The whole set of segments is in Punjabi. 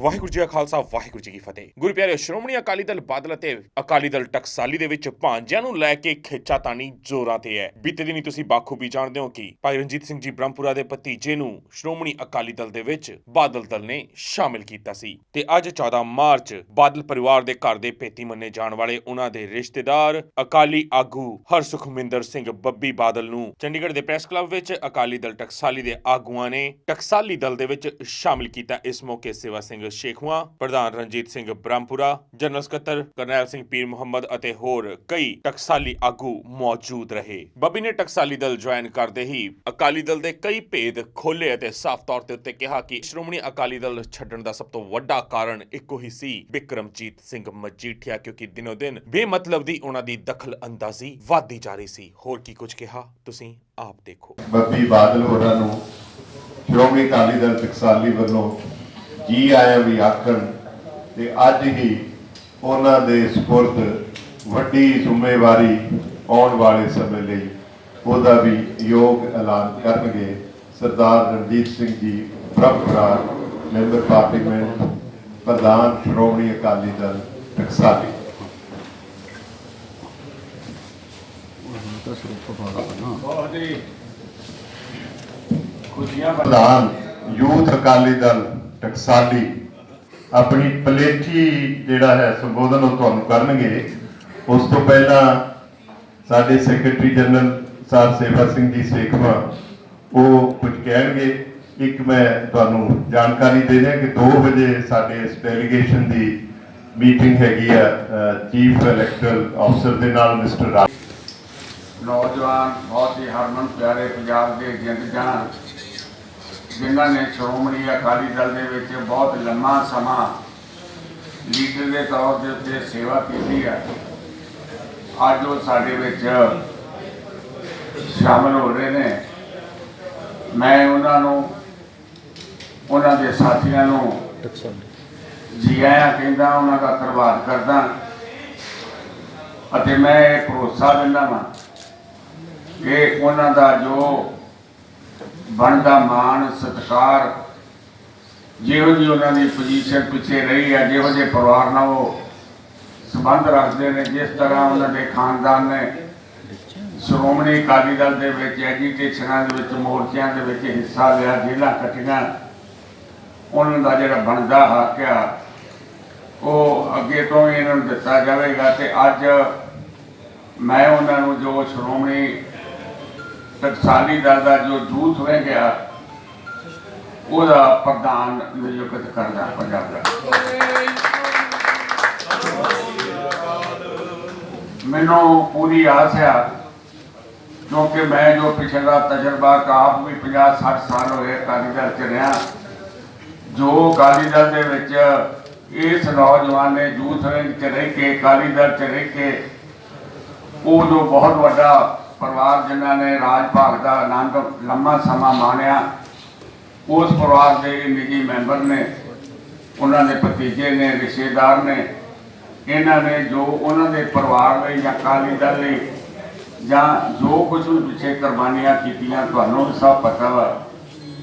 ਵਾਹਿਗੁਰੂ ਜੀ ਕਾ ਖਾਲਸਾ, ਵਾਹਿਗੁਰੂ ਜੀ ਕੀ ਫਤਿਹ। ਗੁਰੂ ਪਿਆਰੇ ਸ਼੍ਰੋਮਣੀ ਅਕਾਲੀ ਦਲ ਬਾਦਲ ਅਤੇ ਅਕਾਲੀ ਦਲ ਟਕਸਾਲੀ ਦੇ ਵਿੱਚ ਭਾਂਜਿਆਂ ਨੂੰ ਲੈ ਕੇ ਖਿੱਚਾਤਾਣੀ ਜ਼ੋਰਾਂ ਤੇ ਹੈ। ਬੀਤੇ ਦਿਨੀ ਤੁਸੀਂ ਬਾਖੂਬੀ ਜਾਣਦੇ ਹੋ ਕਿ ਭਾਈ ਰਣਜੀਤ ਸਿੰਘ ਜੀ ਬ੍ਰਹਮਪੁਰਾ ਦੇ ਭਤੀਜੇ ਨੂੰ ਸ਼੍ਰੋਮਣੀ ਅਕਾਲੀ ਦਲ ਦੇ ਵਿੱਚ ਬਾਦਲ ਦਲ ਨੇ ਸ਼ਾਮਿਲ ਕੀਤਾ ਸੀ। ਤੇ ਅੱਜ 14 ਮਾਰਚ ਬਾਦਲ ਪਰਿਵਾਰ ਦੇ ਘਰ ਦੇ ਭੇਤੀ ਮੰਨੇ ਜਾਣ ਵਾਲੇ ਉਹਨਾਂ ਦੇ ਰਿਸ਼ਤੇਦਾਰ ਅਕਾਲੀ ਆਗੂ ਹਰਸੁਖਮਿੰਦਰ ਸਿੰਘ ਬੱਬੀ ਬਾਦਲ ਨੂੰ ਚੰਡੀਗੜ੍ਹ ਦੇ ਪ੍ਰੈਸ ਕਲੱਬ ਵਿੱਚ ਅਕਾਲੀ ਦਲ ਟਕਸਾਲੀ ਦੇ ਆਗੂਆਂ ਨੇ ਟਕਸਾਲੀ ਦਲ ਦੇ ਵਿੱਚ ਸ਼ਾਮਿਲ ਕੀਤਾ। ਇਸ ਮੌਕੇ ਸੇਵਾ ਸਿੰਘ ਸ਼ੇਖਵਾ ਪ੍ਰਧਾਨ ਰਣਜੀਤ ਸਿੰਘ ਬ੍ਰਹਮਪੁਰਾ ਜਨਰਲ ਸਕੱਤਰ ਕਰਨੈਲ ਸਿੰਘ ਪੀਰ ਮੁਹੰਮਦ ਅਤੇ ਹੋਰ ਕਈ ਟਕਸਾਲੀ ਆਗੂ ਮੌਜੂਦ ਰਹੇ। ਬੱਬੀ ਨੇ ਟਕਸਾਲੀ ਦਲ ਜੁਆਇਨ ਕਰਦੇ ਹੀ ਅਕਾਲੀ ਦਲ ਦੇ ਕਈ ਭੇਦ ਖੋਲੇ ਅਤੇ ਸਾਫ਼ ਤੌਰ ਤੇ ਉੱਤੇ ਕਿਹਾ ਕਿ ਸ਼੍ਰੋਮਣੀ ਅਕਾਲੀ ਦਲ ਛੱਡਣ ਦਾ ਸਭ ਤੋਂ ਵੱਡਾ ਕਾਰਨ ਇੱਕੋ ਹੀ ਸੀ ਬਿਕਰਮਜੀਤ ਸਿੰਘ ਮਜੀਠੀਆ, ਕਿਉਂਕਿ ਦਿਨੋ ਦਿਨ ਬੇਮਤਲਬ ਦੀ ਉਹਨਾਂ ਦੀ ਦਖਲ ਅੰਦਾਜ਼ੀ ਵਧਦੀ ਜਾ ਰਹੀ ਸੀ। ਹੋਰ ਕੀ ਕੁਝ ਕਿਹਾ, ਤੁਸੀਂ ਆਪ ਦੇਖੋ। ਬੱਬੀ ਬਾਦਲ ਹੋਰਾਂ ਨੂੰ ਸ਼੍ਰੋਮਣੀ ਅਕਾਲੀ ਦਲ ਟਕਸਾਲੀ ਵੱਲੋਂ ਜੀ ਆਇਆਂ ਵੀ ਆਖਣ ਤੇ ਅੱਜ ਹੀ ਉਹਨਾਂ ਦੇ ਸਪੁਰਦ ਵੱਡੀ ਜ਼ਿੰਮੇਵਾਰੀ ਆਉਣ ਵਾਲੇ ਸਮੇਂ ਲਈ ਉਹਦਾ ਵੀ ਯੋਗ ਐਲਾਨ ਕਰਨਗੇ। ਸਰਦਾਰ ਰਣਜੀਤ ਸਿੰਘ ਜੀ ਬ੍ਰਹਮਪੁਰਾ ਮੈਂਬਰ ਪਾਰਲੀਮੈਂਟ ਪ੍ਰਧਾਨ ਸ਼੍ਰੋਮਣੀ ਅਕਾਲੀ ਦਲ ਟਕਸਾਲੀ। ਪ੍ਰਧਾਨ ਯੂਥ ਅਕਾਲੀ ਦਲ ਟਕਸਾਲੀ ਆਪਣੀ ਪਲੇਠੀ ਜਿਹੜਾ ਹੈ ਸੰਬੋਧਨ ਉਹ ਤੁਹਾਨੂੰ ਕਰਨਗੇ। ਉਸ ਤੋਂ ਪਹਿਲਾਂ ਸਾਡੇ ਸੈਕਟਰੀ ਜਨਰਲ ਸਰ ਸੇਵਾ ਸਿੰਘ ਜੀ ਸੇਖਵਾ, ਉਹ ਕੁਝ ਕਹਿਣਗੇ। ਇੱਕ ਮੈਂ ਤੁਹਾਨੂੰ ਜਾਣਕਾਰੀ ਦੇ ਦਿਆਂ ਕਿ 2 ਵਜੇ ਸਾਡੇ ਇਸ ਡੈਲੀਗੇਸ਼ਨ ਦੀ ਮੀਟਿੰਗ ਹੈਗੀ ਆ ਚੀਫ ਇਲੈਕਟਰਲ ਅਫਸਰ ਦੇ ਨਾਲ ਮਿਸਟਰ ਰਾਜ ਨੌਜਵਾਨ ਬਹੁਤ ਹੀ ਹਰਮਨ ਪਿਆਰੇ ਪੰਜਾਬ ਦੇ ਜਿੰਦ ਜਾਨ ਜਿਨ੍ਹਾਂ ਨੇ ਸ਼੍ਰੋਮਣੀ ਅਕਾਲੀ ਦਲ ਦੇ ਵਿੱਚ ਬਹੁਤ ਲੰਮਾ ਸਮਾਂ ਲੀਡਰ ਦੇ ਤੌਰ ਦੇ ਉੱਤੇ ਸੇਵਾ ਕੀਤੀ ਹੈ, ਅੱਜ ਉਹ ਸਾਡੇ ਵਿੱਚ ਸ਼ਾਮਲ ਹੋ ਰਹੇ ਨੇ। ਮੈਂ ਉਹਨਾਂ ਨੂੰ, ਉਹਨਾਂ ਦੇ ਸਾਥੀਆਂ ਨੂੰ ਜੀ ਆਇਆਂ ਕਹਿੰਦਾ, ਉਹਨਾਂ ਦਾ ਧੰਨਵਾਦ ਕਰਦਾ ਅਤੇ ਮੈਂ ਇਹ ਭਰੋਸਾ ਦਿੰਦਾ ਹਾਂ ਕਿ ਉਹਨਾਂ ਦਾ ਜੋ ਬਣਦਾ ਮਾਣ, ਸਤਿਕਾਰ। ਜਿਹੋ ਜਿਹੀ ਉਹਨਾਂ ਦੀ ਪੋਜੀਸ਼ਨ ਪਿੱਛੇ ਰਹੀ ਹੈ ਜਿਹੋ ਜਿਹੇ ਪਰਿਵਾਰ ਨਾਲ ਉਹ ਸੰਬੰਧ ਰੱਖਦੇ ਨੇ, ਜਿਸ ਤਰ੍ਹਾਂ ਉਹਨਾਂ ਦੇ ਖਾਨਦਾਨ ਨੇ, ਸ਼੍ਰੋਮਣੀ ਅਕਾਲੀ ਦਲ ਦੇ ਵਿੱਚ ਐਜੀਟੇਸ਼ਨਾਂ ਦੇ ਵਿੱਚ, ਮੋਰਚਿਆਂ ਦੇ ਵਿੱਚ ਹਿੱਸਾ ਲਿਆ, ਜੇਲ੍ਹਾਂ ਕੱਟੀਆਂ। ਉਹਨਾਂ ਦਾ ਜਿਹੜਾ ਬਣਦਾ ਹੱਕ ਆ, ਉਹ ਅੱਗੇ ਤੋਂ ਹੀ ਇਹਨਾਂ ਨੂੰ ਦਿੱਤਾ ਜਾਵੇਗਾ ਤੇ ਅੱਜ ਮੈਂ ਉਹਨਾਂ ਨੂੰ ਜੋ ਸ਼੍ਰੋਮਣੀ ਟਕਸਾਲੀ ਦਲ ਦਾ ਜੋ ਜੂਥ ਰਹਿ ਗਿਆ, ਉਹਦਾ ਪ੍ਰਧਾਨ ਨਿਯੁਕਤ ਕਰਦਾ ਪੰਜਾਬ ਦਾ। ਮੈਨੂੰ ਪੂਰੀ ਆਸ ਆ, ਕਿਉਂਕਿ ਮੈਂ ਜੋ ਪਿਛਲਾ ਤਜਰਬਾ ਕਾਫ ਵੀ 50 60 ਸਾਲ ਹੋਏ ਅਕਾਲੀ ਦਲ ਚ ਰਿਹਾ, ਜੋ ਅਕਾਲੀ ਦਲ ਦੇ ਵਿੱਚ ਇਸ ਨੌਜਵਾਨ ਨੇ ਯੂਥ ਰੰਗ ਚ ਰਹਿ ਕੇ, ਅਕਾਲੀ ਦਲ ਚ ਰਹਿ ਕੇ, ਉਹ ਜੋ ਬਹੁਤ ਵੱਡਾ ਪਰਿਵਾਰ ਜਿਨ੍ਹਾਂ ਨੇ ਰਾਜ ਭਾਗ ਦਾ ਆਨੰਦ ਲੰਮਾ ਸਮਾਂ ਮਾਣਿਆ, ਉਸ ਪਰਿਵਾਰ ਦੇ ਨਿੱਜੀ ਮੈਂਬਰ ਨੇ, ਉਹਨਾਂ ਦੇ ਭਤੀਜੇ ਨੇ, ਰਿਸ਼ਤੇਦਾਰ ਨੇ, ਇਹਨਾਂ ਨੇ ਜੋ ਉਹਨਾਂ ਦੇ ਪਰਿਵਾਰ ਲਈ ਜਾਂ ਅਕਾਲੀ ਦਲ ਲਈ ਜਾਂ ਜੋ ਕੁਝ ਵੀ ਪਿੱਛੇ ਕੁਰਬਾਨੀਆਂ ਕੀਤੀਆਂ, ਤੁਹਾਨੂੰ ਵੀ ਸਭ ਪਤਾ ਵਾ,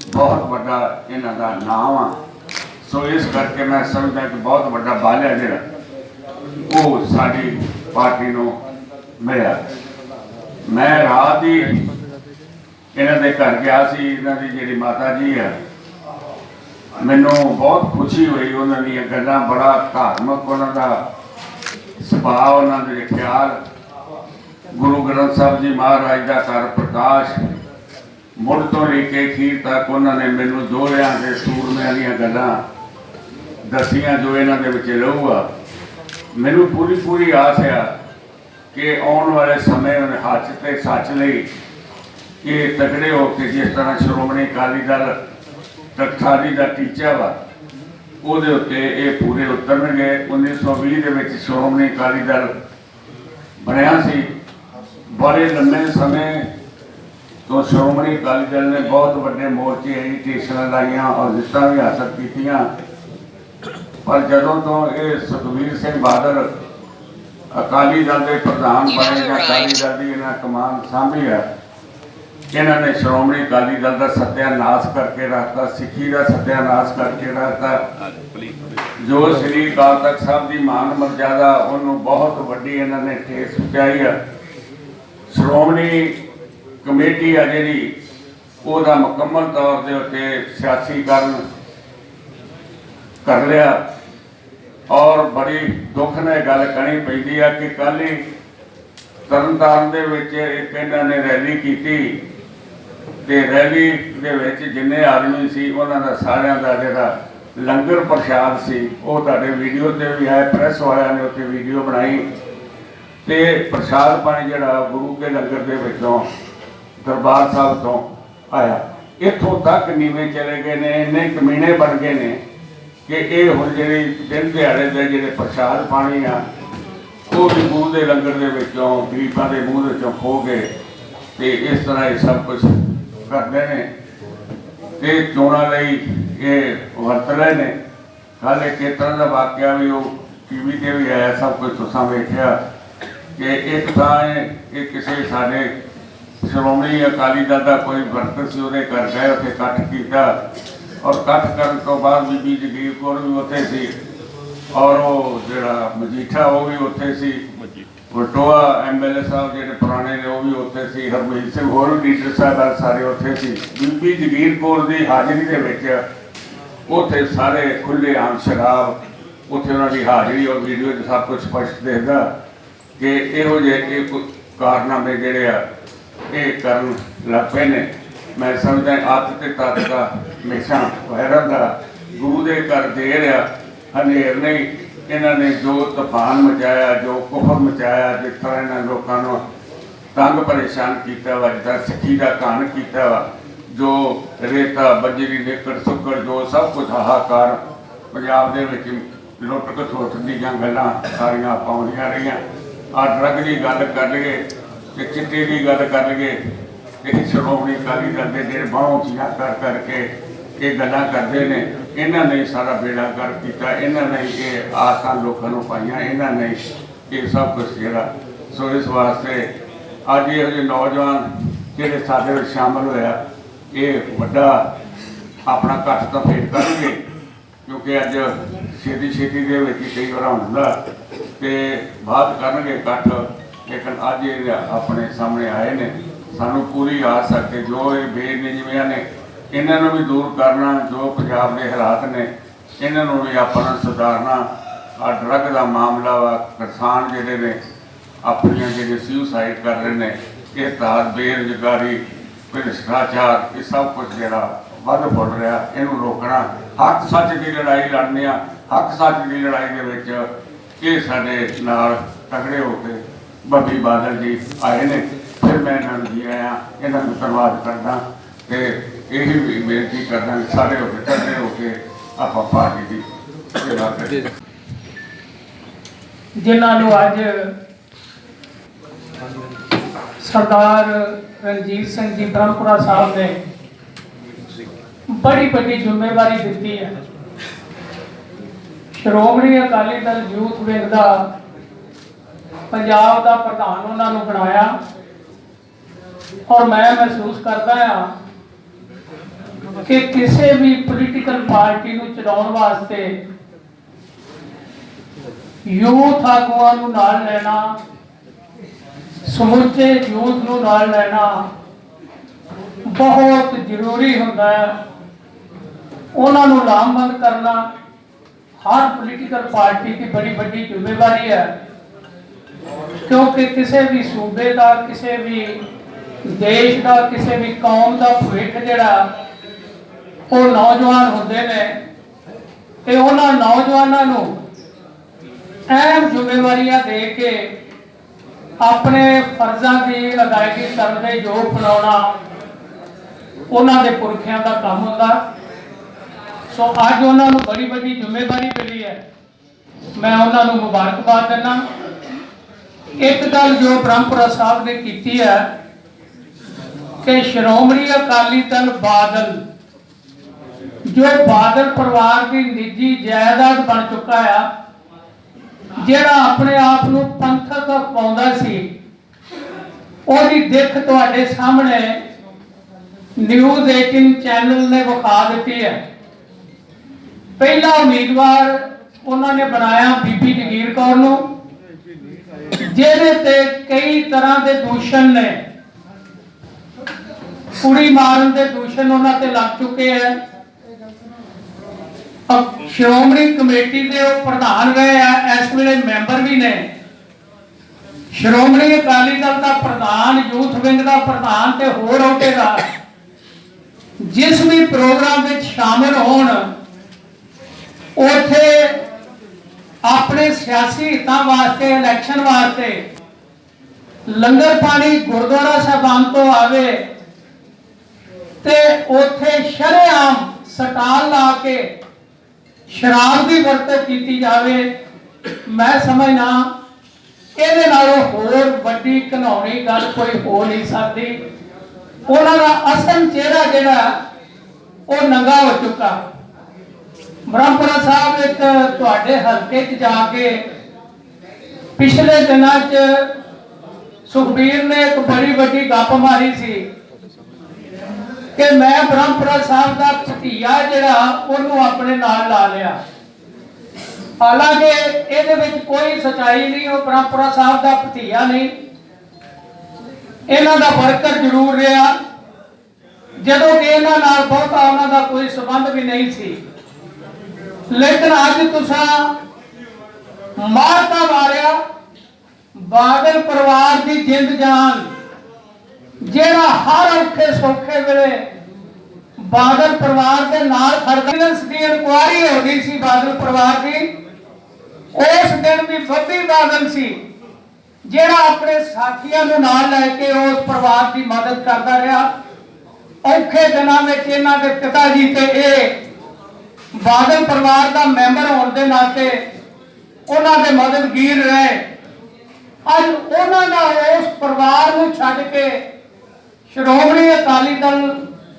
ਬਹੁਤ ਵੱਡਾ ਇਹਨਾਂ ਦਾ ਨਾਮ ਆ। ਸੋ ਇਸ ਕਰਕੇ ਮੈਂ ਸਮਝਦਾ ਕਿ ਬਹੁਤ ਵੱਡਾ ਬਾਲਿਆ ਜਿਹੜਾ, ਉਹ ਸਾਡੀ ਪਾਰਟੀ ਨੂੰ ਮਿਲਿਆ। ਮੈਂ ਰਾਤ ਹੀ ਇਹਨਾਂ ਦੇ ਘਰ ਗਿਆ ਸੀ, ਇਹਨਾਂ ਦੀ ਜਿਹੜੀ ਮਾਤਾ ਜੀ ਆ, ਮੈਨੂੰ ਬਹੁਤ ਖੁਸ਼ੀ ਹੋਈ ਉਹਨਾਂ ਦੀਆਂ ਗੱਲਾਂ, ਬੜਾ ਧਾਰਮਿਕ ਉਹਨਾਂ ਦਾ ਸੁਭਾਅ, ਉਹਨਾਂ ਦੇ ਖਿਆਲ। ਗੁਰੂ ਗ੍ਰੰਥ ਸਾਹਿਬ ਜੀ ਮਹਾਰਾਜ ਦਾ ਘਰ ਪ੍ਰਕਾਸ਼, ਮੁੜ ਤੋਂ ਲੈ ਕੇ ਅਖੀਰ ਤੱਕ ਉਹਨਾਂ ਨੇ ਮੈਨੂੰ ਦੋਹਰਿਆਂ ਦੇ ਸੂਰਮਿਆਂ ਦੀਆਂ ਗੱਲਾਂ ਦੱਸੀਆਂ, ਜੋ ਇਹਨਾਂ ਦੇ ਵਿੱਚ ਰਹੂਗਾ ਮੈਨੂੰ ਪੂਰੀ ਪੂਰੀ ਆਸ ਆ ਕਿ ਆਉਣ ਵਾਲੇ ਸਮੇਂ ਉਹਨੇ ਹੱਥ ਤੇ ਸੱਚ ਲਈ ਇਹ ਤਕੜੇ ਹੋ ਕੇ ਜਿਸ ਤਰ੍ਹਾਂ ਸ਼੍ਰੋਮਣੀ ਅਕਾਲੀ ਦਲ ਟਕਸਾਲੀ ਦਾ ਟੀਚਾ ਵਾ, ਉਹਦੇ ਉੱਤੇ ਇਹ ਪੂਰੇ ਉਤਰਨਗੇ। 1920 ਦੇ ਵਿੱਚ ਸ਼੍ਰੋਮਣੀ ਅਕਾਲੀ ਦਲ ਬਣਿਆ ਸੀ। ਬੜੇ ਲੰਮੇ ਸਮੇਂ ਤੋਂ ਸ਼੍ਰੋਮਣੀ ਅਕਾਲੀ ਦਲ ਨੇ ਬਹੁਤ ਵੱਡੇ ਮੋਰਚੇ ਐਜੀਟੇਸ਼ਨ ਲਾਈਆਂ ਔਰ ਜਿੱਤਾਂ ਵੀ ਹਾਸਲ ਕੀਤੀਆਂ। ਪਰ ਜਦੋਂ ਤੋਂ ਇਹ ਸੁਖਬੀਰ ਸਿੰਘ ਬਾਦਲ ਅਕਾਲੀ ਦਲ ਦੇ ਪ੍ਰਧਾਨ ਬਣੇ ਜਾਂ ਅਕਾਲੀ ਦਲ ਦੀ ਇਹਨਾਂ ਕਮਾਨ ਸਾਂਭੀ ਹੈ। ਇਹਨਾਂ ਨੇ ਸ਼੍ਰੋਮਣੀ ਅਕਾਲੀ ਦਲ ਦਾ ਸੱਤਿਆਨਾਸ਼ ਕਰਕੇ ਰੱਖਤਾ ਸਿੱਖੀ ਦਾ ਸੱਤਿਆਨਾਸ਼ ਕਰਕੇ ਰੱਖਤਾ। ਜੋ ਸ੍ਰੀ ਅਕਾਲ ਤਖਤ ਸਾਹਿਬ ਦੀ ਮਾਨ ਮਰਜ਼ਾਦਾ ਉਹਨੂੰ ਬਹੁਤ ਵੱਡੀ ਇਹਨਾਂ ਨੇ ਠੇਸ ਪਹੁੰਚਾਈ ਹੈ ਸ਼੍ਰੋਮਣੀ ਕਮੇਟੀ ਆ ਜਿਹੜੀ ਉਹਦਾ ਮੁਕੰਮਲ ਤੌਰ ਦੇ ਉੱਤੇ ਸਿਆਸੀਕਰਨ ਕਰ ਲਿਆ। ਔਰ ਬੜੀ ਦੁੱਖ ਨਾਲ ਗੱਲ ਕਹਿਣੀ ਪੈਂਦੀ ਆ ਕਿ ਕੱਲ੍ਹ ਹੀ ਤਰਨਤਾਰਨ ਦੇ ਵਿੱਚ ਇੱਕ ਇਹਨਾਂ ਨੇ ਰੈਲੀ ਕੀਤੀ ਤੇ ਰੈਲੀ ਦੇ ਵਿੱਚ ਜਿੰਨੇ ਆਦਮੀ ਸੀ, ਉਹਨਾਂ ਦਾ ਸਾਰਿਆਂ ਦਾ ਜਿਹੜਾ ਲੰਗਰ ਪ੍ਰਸ਼ਾਦ ਸੀ, ਉਹ ਤੁਹਾਡੇ ਵੀਡੀਓ ਤੇ ਵੀ ਆਇਆ, ਪ੍ਰੈਸ ਵਾਲਿਆਂ ਨੇ ਉੱਥੇ ਵੀਡੀਓ ਬਣਾਈ ਤੇ ਪ੍ਰਸ਼ਾਦ ਪਾਣੀ ਜਿਹੜਾ ਗੁਰੂ ਕੇ ਲੰਗਰ ਦੇ ਵਿੱਚੋਂ, ਦਰਬਾਰ ਸਾਹਿਬ ਤੋਂ ਆਇਆ। ਇੱਥੋਂ ਤੱਕ ਨੀਵੇਂ ਚਲੇ ਗਏ ਨੇ, ਇੰਨੇ ਕਮੀਨੇ ਬਣ ਗਏ ਨੇ ਕਿ ਇਹ ਹੁਣ ਜਿਹੜੀ ਦਿਨ ਦਿਹਾੜੇ ਦੇ ਜਿਹੜੇ ਪ੍ਰਸ਼ਾਦ ਪਾਣੀ ਆ, ਉਹ ਵੀ ਗੁਰੂ ਦੇ ਲੰਗਰ ਦੇ ਵਿੱਚੋਂ, ਗਰੀਬਾਂ ਦੇ ਮੂੰਹ ਦੇ ਵਿੱਚੋਂ ਖੋ ਕੇ ਤੇ ਇਸ ਤਰ੍ਹਾਂ ਇਹ ਸਭ ਕੁਝ ਕਰਦੇ ਨੇ। ਤੇ ਚੋਣਾਂ ਲਈ ਇਹ ਵਰਤ ਰਹੇ ਨੇ। ਕੱਲ੍ਹ ਇੱਕ ਇਸ ਤਰ੍ਹਾਂ ਦਾ ਵਾਕਿਆ ਵੀ ਉਹ ਟੀਵੀ ਤੇ ਵੀ ਆਇਆ, ਸਭ ਕੁਝ ਤੁਸੀਂ ਵੇਖਿਆ ਕਿ ਇੱਕ ਤਾਂ ਇਹ ਇਹ ਕਿਸੇ ਸਾਡੇ ਸ਼੍ਰੋਮਣੀ ਅਕਾਲੀ ਦਲ ਦਾ ਕੋਈ ਵਰਕਰ ਸੀ, ਉਹਦੇ ਘਰ ਗਏ ਉੱਥੇ ਇਕੱਠ ਕੀਤਾ। ਔਰ ਇਕੱਠ ਕਰਨ ਤੋਂ ਬਾਅਦ ਬੀਬੀ ਜਗੀਰ ਕੌਰ ਵੀ ਉੱਥੇ ਸੀ। ਔਰ ਉਹ ਜਿਹੜਾ ਮਜੀਠਾ ਉਹ ਵੀ ਉੱਥੇ ਸੀ। ਵਟੋਆ ਐਮਐਲਏ ਸਾਹਿਬ ਜਿਹੜੇ ਪੁਰਾਣੇ ਨੇ ਉਹ ਵੀ ਉੱਥੇ ਸੀ। ਹਰਮੀਤ ਸਿੰਘ ਹੋਰ ਵੀ ਲੀਡਰ ਸਾਹਿਬਾਨ ਸਾਰੇ ਉੱਥੇ ਸੀ। ਬੀਬੀ ਜਗੀਰ ਕੌਰ ਦੀ ਹਾਜ਼ਰੀ ਦੇ ਵਿੱਚ ਉੱਥੇ ਸਾਰੇ ਖੁੱਲੇ ਆਮ ਸ਼ਰਾਬ ਉੱਥੇ ਉਹਨਾਂ ਦੀ ਹਾਜ਼ਰੀ ਔਰ ਵੀਡੀਓ 'ਚ ਸਭ ਕੁਝ ਸਪਸ਼ਟ ਦਿਖਦਾ ਕਿ ਇਹੋ ਜਿਹੇ ਇਹ ਕੁ- ਕਾਰਨਾਮੇ ਜਿਹੜੇ ਆ ਇਹ ਕਰਨ ਲੱਗ ਪਏ ਨੇ। ਮੈਂ ਸਮਝਦਾ ਆਤ ਤੇ ਤਤ ਦਾ ਹਮੇਸ਼ਾ ਵਹਿਰਾਂ ਦਾ ਗੁਰੂ ਦੇ ਘਰ ਦੇਰ ਆ ਹਨੇਰ ਨਹੀਂ। ਇਹਨਾਂ ਨੇ ਜੋ ਤੂਫਾਨ ਮਚਾਇਆ, ਜੋ ਕੁਫਰ ਮਚਾਇਆ, ਜਿਸ ਤਰ੍ਹਾਂ ਇਹਨਾਂ ਲੋਕਾਂ ਨੂੰ ਤੰਗ ਪਰੇਸ਼ਾਨ ਕੀਤਾ ਵਾ, ਜਿੱਦਾਂ ਸਿੱਖੀ ਦਾ ਕਾਨ ਕੀਤਾ ਵਾ, ਜੋ ਰੇਤਾ, ਬੱਜਰੀ, ਨੇਕੜ, ਸੁੱਕੜ, ਜੋ ਸਭ ਕੁਝ ਹਾਹਾਕਾਰ ਪੰਜਾਬ ਦੇ ਵਿੱਚ ਲੁੱਟ ਖਸੁੱਟ ਦੀਆਂ ਗੱਲਾਂ ਸਾਰੀਆਂ ਪਾਉਂਦੀਆਂ ਰਹੀਆਂ। ਆ ਡਰੱਗ ਦੀ ਗੱਲ ਕਰ ਲਈਏ ਤੇ ਚਿੱਟੇ ਦੀ ਗੱਲ ਕਰ ਲਈਏ ਇਹ ਸ਼੍ਰੋਮਣੀ ਅਕਾਲੀ ਦਲ ਦੇ ਜਿਹੜੇ ਬਾਹੋਂ ਉੱਚੀਆਂ ਕਰ ਕਰਕੇ ਇਹ ਗੱਲਾਂ ਕਰਦੇ ਨੇ, ਇਹਨਾਂ ਨੇ ਸਾਰਾ ਬੇੜਾ ਕਰ ਕੀਤਾ, ਇਹਨਾਂ ਨੇ ਇਹ ਆਸਾਂ ਲੋਕਾਂ ਨੂੰ ਪਾਈਆਂ, ਇਹਨਾਂ ਨੇ ਇਹ ਸਭ ਕੁਝ ਜਿਹੜਾ, ਸੋ ਇਸ ਵਾਸਤੇ ਅੱਜ ਇਹੋ ਜਿਹੇ ਨੌਜਵਾਨ ਜਿਹੜੇ ਸਾਡੇ ਵਿੱਚ ਸ਼ਾਮਲ ਹੋਇਆ, ਇਹ ਵੱਡਾ ਆਪਣਾ ਇਕੱਠ ਤਾਂ ਫੇਰ ਕਰਨਗੇ, ਕਿਉਂਕਿ ਅੱਜ ਛੇਤੀ ਛੇਤੀ ਦੇ ਵਿੱਚ ਕਈ ਵਾਰ ਹੁੰਦਾ ਤੇ ਬਾਤ ਕਰਨਗੇ ਇਕੱਠ, ਲੇਕਿਨ ਅੱਜ ਇਹ ਆਪਣੇ ਸਾਹਮਣੇ ਆਏ ਨੇ। ਸਾਨੂੰ ਪੂਰੀ ਆਸ ਹੈ ਕਿ ਜੋ ਇਹ ਬੇਨਿਯਮੀਆਂ ਨੇ, ਇਹਨਾਂ ਨੂੰ ਵੀ ਦੂਰ ਕਰਨਾ, ਜੋ ਪੰਜਾਬ ਦੇ ਹਾਲਾਤ ਨੇ, ਇਹਨਾਂ ਨੂੰ ਵੀ ਆਪਾਂ ਨੂੰ ਸੁਧਾਰਨਾ। ਆ ਡਰੱਗ ਦਾ ਮਾਮਲਾ ਵਾ, ਕਿਸਾਨ ਜਿਹੜੇ ਨੇ, ਆਪਣੀਆਂ ਜਿਹੜੇ ਸੁਸਾਈਡ ਕਰ ਰਹੇ ਨੇ, ਇਹ ਤਾਂ ਬੇਰੁਜ਼ਗਾਰੀ ਭ੍ਰਿਸ਼ਟਾਚਾਰ ਇਹ ਸਭ ਕੁਝ ਜਿਹੜਾ ਵੱਧ ਫੁੱਲ ਰਿਹਾ, ਇਹਨੂੰ ਰੋਕਣਾ। ਹੱਕ ਸੱਚ ਦੀ ਲੜਾਈ ਲੜਨੀ ਆ, ਹੱਕ ਸੱਚ ਦੀ ਲੜਾਈ ਦੇ ਵਿੱਚ ਇਹ ਸਾਡੇ ਨਾਲ ਤਗੜੇ ਹੋ ਕੇ ਬੱਬੀ ਬਾਦਲ ਜੀ ਆਏ ਨੇ। ਫਿਰ ਮੈਂ ਇਹਨਾਂ ਨੂੰ ਜੀ ਆਇਆ, ਇਹਨਾਂ ਨੂੰ ਧੰਨਵਾਦ ਕਰਦਾ ਤੇ ਇਹ ਵੀ ਬੇਨਤੀ ਕਰਦਾ ਕਿ ਸਾਰੇ ਹੋ ਕੇ ਤਗੜੇ ਹੋ ਕੇ ਆਪਾਂ ਪਾਰਟੀ ਦੀ ਸੇਵਾ ਕਰੀਏ। ਜਿਨ੍ਹਾਂ ਨੂੰ ਅੱਜ ਸਰਦਾਰ ਰਣਜੀਤ ਸਿੰਘ ਜੀ ਬ੍ਰਹਮਪੁਰਾ ਸਾਹਿਬ ਨੇ ਬੜੀ ਵੱਡੀ ਜ਼ਿੰਮੇਵਾਰੀ ਦਿੱਤੀ ਹੈ। ਸ਼੍ਰੋਮਣੀ ਅਕਾਲੀ ਦਲ ਯੂਥ ਵਿੰਗ ਦਾ ਪੰਜਾਬ ਦਾ ਪ੍ਰਧਾਨ ਉਹਨਾਂ ਨੂੰ ਬਣਾਇਆ। ਔਰ ਮੈਂ ਮਹਿਸੂਸ ਕਰਦਾ ਹਾਂ ਕਿ ਕਿਸੇ ਵੀ ਪੋਲੀਟੀਕਲ ਪਾਰਟੀ ਨੂੰ ਚਲਾਉਣ ਵਾਸਤੇ ਯੂਥ ਆਗੂਆਂ ਨੂੰ ਨਾਲ ਲੈਣਾ, ਸਮੁੱਚੇ ਯੂਥ ਨੂੰ ਨਾਲ ਲੈਣਾ ਬਹੁਤ ਜ਼ਰੂਰੀ ਹੁੰਦਾ ਹੈ। ਉਹਨਾਂ ਨੂੰ ਲਾਮਬੰਦ ਕਰਨਾ ਹਰ ਪੋਲੀਟੀਕਲ ਪਾਰਟੀ ਦੀ ਬੜੀ ਵੱਡੀ ਜ਼ਿੰਮੇਵਾਰੀ ਹੈ। ਕਿਉਂਕਿ ਕਿਸੇ ਵੀ ਸੂਬੇ ਦਾ, ਕਿਸੇ ਵੀ ਦੇਸ਼ ਦਾ ਕਿਸੇ ਵੀ ਕੌਮ ਦਾ ਭਵਿੱਖ ਜਿਹੜਾ, ਉਹ ਨੌਜਵਾਨ ਹੁੰਦੇ ਨੇ, ਤੇ ਉਹਨਾਂ ਨੌਜਵਾਨਾਂ ਨੂੰ ਅਹਿਮ ਜ਼ਿੰਮੇਵਾਰੀਆਂ ਦੇ ਕੇ ਆਪਣੇ ਫਰਜ਼ਾਂ ਦੀ ਅਦਾਇਗੀ ਕਰਨ ਦੇ ਯੋਗ ਬਣਾਉਣਾ ਉਹਨਾਂ ਦੇ ਪੁਰਖਿਆਂ ਦਾ ਕੰਮ ਹੁੰਦਾ। ਸੋ ਅੱਜ ਉਹਨਾਂ ਨੂੰ ਬੜੀ ਵੱਡੀ ਜ਼ਿੰਮੇਵਾਰੀ ਮਿਲੀ ਹੈ। ਮੈਂ ਉਹਨਾਂ ਨੂੰ ਮੁਬਾਰਕਬਾਦ ਦਿੰਦਾ। ਇੱਕ ਗੱਲ ਜੋ ਬ੍ਰਹਮਪੁਰਾ ਸਾਹਿਬ ਨੇ ਕੀਤੀ ਹੈ ਕਿ ਸ਼੍ਰੋਮਣੀ ਅਕਾਲੀ ਦਲ ਬਾਦਲ, ਜੋ ਬਾਦਲ ਪਰਿਵਾਰ ਦੀ ਨਿੱਜੀ ਜਾਇਦਾਦ ਬਣ ਚੁੱਕਾ ਆ, ਜਿਹੜਾ ਆਪਣੇ ਆਪ ਨੂੰ ਪੰਥਕ ਪਾਉਂਦਾ ਸੀ, ਉਹਦੀ ਦਿੱਖ ਤੁਹਾਡੇ ਸਾਹਮਣੇ ਨਿਊਜ਼ 18 ਚੈਨਲ ਨੇ ਵਿਖਾ ਦਿੱਤੀ ਹੈ। ਪਹਿਲਾ ਉਮੀਦਵਾਰ ਉਹਨਾਂ ਨੇ ਬਣਾਇਆ ਬੀਬੀ ਜਗੀਰ ਕੌਰ ਨੂੰ, ਜਿਹਦੇ ਤੇ ਕਈ ਤਰ੍ਹਾਂ ਦੇ ਦੂਸ਼ਣ ਨੇ। ਕੁੜੀ ਮਾਰਨ ਦੇ ਦੂਸ਼ਣ ਉਹਨਾਂ ਤੇ ਲੱਗ ਚੁੱਕੇ ਹੈ। ਸ਼੍ਰੋਮਣੀ ਕਮੇਟੀ ਦੇ ਉਹ ਪ੍ਰਧਾਨ ਰਹੇ ਆ ਇਸ ਵੇਲੇ ਮੈਂਬਰ ਵੀ ਨੇ। ਸ਼੍ਰੋਮਣੀ ਅਕਾਲੀ ਦਲ ਦਾ ਪ੍ਰਧਾਨ, ਯੂਥ ਵਿੰਗ ਦਾ ਪ੍ਰਧਾਨ ਤੇ ਹੋਰ ਅਹੁਦੇਦਾਰ ਜਿਸ ਵੀ ਪ੍ਰੋਗਰਾਮ ਵਿੱਚ ਸ਼ਾਮਲ ਹੋਣ, ਉੱਥੇ ਆਪਣੇ ਸਿਆਸੀ ਹਿੱਤਾਂ ਵਾਸਤੇ ਇਲੈਕਸ਼ਨ ਵਾਸਤੇ ਲੰਗਰ ਪਾਣੀ ਗੁਰਦੁਆਰਾ ਸਾਹਿਬਾਨ ਤੋਂ ਆਵੇ ਤੇ ਉੱਥੇ ਸ਼ਰੇਆਮ ਸਟਾਲ ਲਾ ਕੇ ਸ਼ਰਾਬ ਦੀ ਵਰਤੋਂ ਕੀਤੀ ਜਾਵੇ, ਮੈਂ ਸਮਝਣਾ ਇਹਦੇ ਨਾਲੋਂ ਹੋਰ ਵੱਡੀ ਘਿਨਾਉਣੀ ਗੱਲ ਕੋਈ ਹੋ ਨਹੀਂ ਸਕਦੀ। ਉਹਨਾਂ ਦਾ ਅਸਲ ਚਿਹਰਾ ਜਿਹੜਾ, ਉਹ ਨੰਗਾ ਹੋ ਚੁੱਕਾ। ਬ੍ਰਹਮਪੁਰਾ ਸਾਹਿਬ ਇੱਕ ਤੁਹਾਡੇ ਹਲਕੇ 'ਚ ਜਾ ਕੇ ਪਿਛਲੇ ਦਿਨਾਂ 'ਚ ਸੁਖਬੀਰ ਨੇ ਇੱਕ ਬੜੀ ਵੱਡੀ ਗੱਪ ਮਾਰੀ ਸੀ। ਕਿ ਮੈਂ ਬ੍ਰਹਮਪੁਰਾ ਸਾਹਿਬ ਦਾ ਭਤੀਆ ਜਿਹੜਾ, ਉਹਨੂੰ ਆਪਣੇ ਨਾਲ ਲਾ ਲਿਆ। ਹਾਲਾਂਕਿ ਇਹਦੇ ਵਿੱਚ ਕੋਈ ਸਚਾਈ ਨਹੀਂ, ਉਹ ਬ੍ਰਹਮਪੁਰਾ ਸਾਹਿਬ ਦਾ ਭਤੀਆ ਨਹੀਂ। ਇਹਨਾਂ ਦਾ ਵਰਕਰ ਜ਼ਰੂਰ ਰਿਹਾ। ਜਦੋਂ ਕਿ ਇਹਨਾਂ ਨਾਲ ਬਹੁਤਾ ਉਹਨਾਂ ਦਾ ਕੋਈ ਸਬੰਧ ਵੀ ਨਹੀਂ ਸੀ। ਲੇਕਿਨ ਅੱਜ ਤੁਸੀਂ ਮਾਰਤਾ ਮਾਰਿਆ, ਬਾਦਲ ਪਰਿਵਾਰ ਦੀ ਜਿੰਦ ਜਾਨ। ਜਿਹੜਾ ਹਰ ਔਖੇ ਸੌਖੇ ਵੇਲੇ ਬਾਦਲ ਪਰਿਵਾਰ ਦੇ ਨਾਲ ਖੜਦਾ ਦੀ ਇਨਕੁਆਰੀ ਹੋ ਗਈ ਸੀ ਬਾਦਲ ਪਰਿਵਾਰ ਦੀ, ਉਸ ਦਿਨ ਵੀ ਬੱਬੀ ਬਾਦਲ ਸੀ। ਜਿਹੜਾ ਆਪਣੇ ਸਾਥੀਆਂ ਨੂੰ ਨਾਲ ਲੈ ਕੇ ਉਸ ਪਰਿਵਾਰ ਦੀ ਮਦਦ ਕਰਦਾ ਰਿਹਾ, ਔਖੇ ਦਿਨਾਂ ਵਿੱਚ ਇਹਨਾਂ ਦੇ ਪਿਤਾ ਜੀ ਤੇ ਇਹ ਬਾਦਲ ਪਰਿਵਾਰ ਦਾ ਮੈਂਬਰ ਹੋਣ ਦੇ ਨਾਤੇ ਉਹਨਾਂ ਦੇ ਮਦਦਗੀਰ ਰਹੇ। ਅੱਜ ਉਹਨਾਂ ਦਾ ਉਸ ਪਰਿਵਾਰ ਨੂੰ ਛੱਡ ਕੇ ਸ਼੍ਰੋਮਣੀ ਅਕਾਲੀ ਦਲ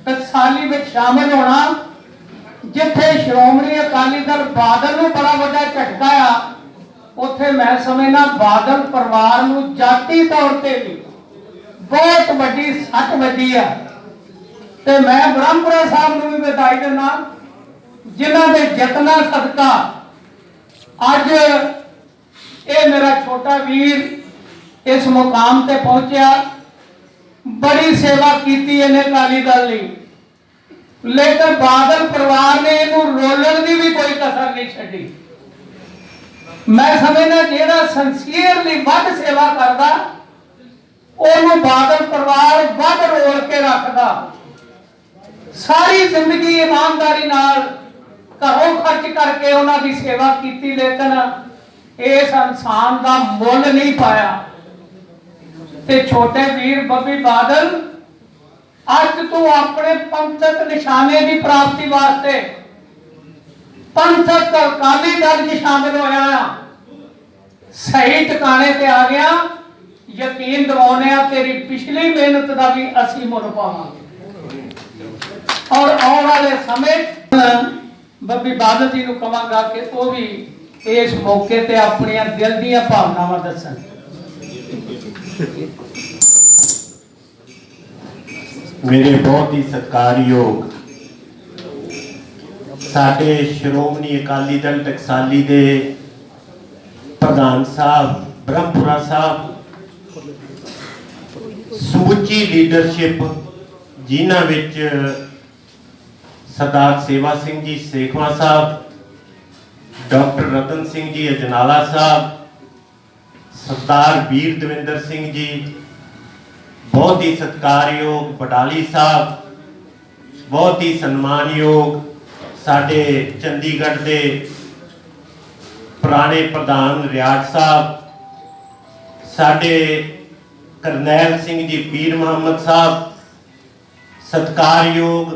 ਟਕਸਾਲੀ ਵਿੱਚ ਸ਼ਾਮਲ ਹੋਣਾ, ਜਿੱਥੇ ਸ਼੍ਰੋਮਣੀ ਅਕਾਲੀ ਦਲ ਬਾਦਲ ਨੂੰ ਬੜਾ ਵੱਡਾ ਝਟਕਾ ਆ, ਉੱਥੇ ਮੈਂ ਸਮਝਣਾ ਬਾਦਲ ਪਰਿਵਾਰ ਨੂੰ ਜਾਤੀ ਤੌਰ ਤੇ ਵੀ ਬਹੁਤ ਵੱਡੀ ਸੱਟ ਵੱਜੀ ਆ। ਤੇ ਮੈਂ ਬ੍ਰਹਮਪੁਰਾ ਸਾਹਿਬ ਨੂੰ ਵੀ ਵਧਾਈ ਦਿੰਦਾ, ਜਿਨ੍ਹਾਂ ਦੇ ਯਤਨਾਂ ਸਦਕਾ ਅੱਜ ਇਹ ਮੇਰਾ ਛੋਟਾ ਵੀਰ ਇਸ ਮੁਕਾਮ ਤੇ ਪਹੁੰਚਿਆ। ਬੜੀ ਸੇਵਾ ਕੀਤੀ, ਇਹਨੇ ਅਕਾਲੀ ਦਲ ਲਈ ਲੇਕਿਨ ਬਾਦਲ ਪਰਿਵਾਰ ਨੇ ਇਹਨੂੰ ਰੋਲਣ ਦੀ ਵੀ ਕੋਈ ਕਸਰ ਨਹੀਂ ਛੱਡੀ। ਮੈਂ ਸਮਝਦਾ ਜਿਹੜਾ ਸੰਸੀਅਰਲੀ ਵੱਧ ਸੇਵਾ ਕਰਦਾ, ਉਹਨੂੰ ਬਾਦਲ ਪਰਿਵਾਰ ਵੱਧ ਰੋਲ ਕੇ ਰੱਖਦਾ। ਸਾਰੀ ਜ਼ਿੰਦਗੀ ਇਮਾਨਦਾਰੀ ਨਾਲ ਘਰੋਂ ਖਰਚ ਕਰਕੇ ਉਹਨਾਂ ਦੀ ਸੇਵਾ ਕੀਤੀ, ਲੇਕਿਨ ਇਸ ਇਨਸਾਨ ਦਾ ਮੁੱਲ ਨਹੀਂ ਪਾਇਆ। ਤੇ ਛੋਟੇ ਵੀਰ ਬੱਬੀ ਬਾਦਲ, ਅੱਜ ਤੋਂ ਆਪਣੇ ਪੰਥਕ ਨਿਸ਼ਾਨੇ ਦੀ ਪ੍ਰਾਪਤੀ ਵਾਸਤੇ ਪੰਥਕ ਅਕਾਲੀ ਦਲ 'ਚ ਸ਼ਾਮਿਲ ਹੋਇਆ ਆ। ਸਹੀ ਟਿਕਾਣੇ ਤੇ ਆ ਗਿਆ। ਯਕੀਨ ਦਿਵਾਉਂਦੇ ਆ ਤੇਰੀ ਪਿਛਲੀ ਮਿਹਨਤ ਦਾ ਵੀ ਅਸੀਂ ਮੁੱਲ ਪਾਵਾਂਗੇ। ਔਰ ਆਉਣ ਵਾਲੇ ਸਮੇਂ ਬੱਬੀ ਬਾਦਲ ਜੀ ਨੂੰ ਕਵਾਂਗਾ ਕਿ ਉਹ ਵੀ ਇਸ ਮੌਕੇ ਤੇ ਆਪਣੀਆਂ ਦਿਲ ਦੀਆਂ ਭਾਵਨਾਵਾਂ ਦੱਸਣ। ਮੇਰੇ ਬਹੁਤ ਹੀ ਸਤਿਕਾਰਯੋਗ ਸਾਡੇ ਸ਼੍ਰੋਮਣੀ ਅਕਾਲੀ ਦਲ ਟਕਸਾਲੀ ਦੇ ਪ੍ਰਧਾਨ ਸਾਹਿਬ, ਬ੍ਰਹਮਪੁਰਾ ਸਾਹਿਬ ਸਮੁੱਚੀ ਲੀਡਰਸ਼ਿਪ, ਜਿਨ੍ਹਾਂ ਵਿੱਚ ਸਰਦਾਰ ਸੇਵਾ ਸਿੰਘ ਜੀ ਸੇਖਵਾ ਸਾਹਿਬ, ਡਾਕਟਰ ਰਤਨ ਸਿੰਘ ਜੀ ਅਜਨਾਲਾ ਸਾਹਿਬ, ਸਰਦਾਰ ਵੀਰ ਦਵਿੰਦਰ ਸਿੰਘ ਜੀ ਬਹੁਤ ਹੀ ਸਤਿਕਾਰਯੋਗ ਬਡਾਲੀ ਸਾਹਿਬ ਬਹੁਤ ਹੀ ਸਨਮਾਨਯੋਗ ਸਾਡੇ ਚੰਡੀਗੜ੍ਹ ਦੇ ਪੁਰਾਣੇ ਪ੍ਰਧਾਨ ਰਿਆਜ ਸਾਹਿਬ, ਸਾਡੇ ਕਰਨੈਲ ਸਿੰਘ ਜੀ ਪੀਰ ਮੁਹੰਮਦ ਸਾਹਿਬ, ਸਤਿਕਾਰਯੋਗ